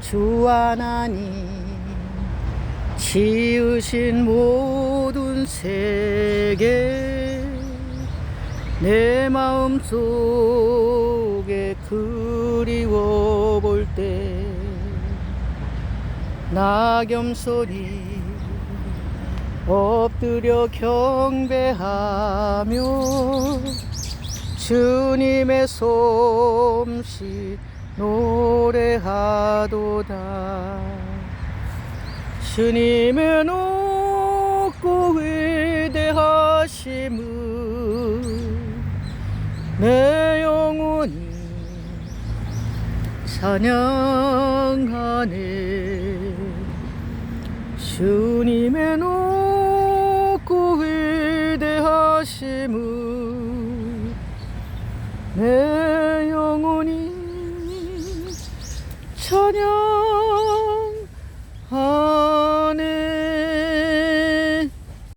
주 하나님 지으신 모든 세계 내 마음 속에 그리워 볼때 낙염소리 엎드려 경배하며 주님의 솜씨 노래하도다. 주님의 높고 위대하심을 내 영혼이 찬양하네. 주님의 높고 위대하심을 내 영혼이 찬양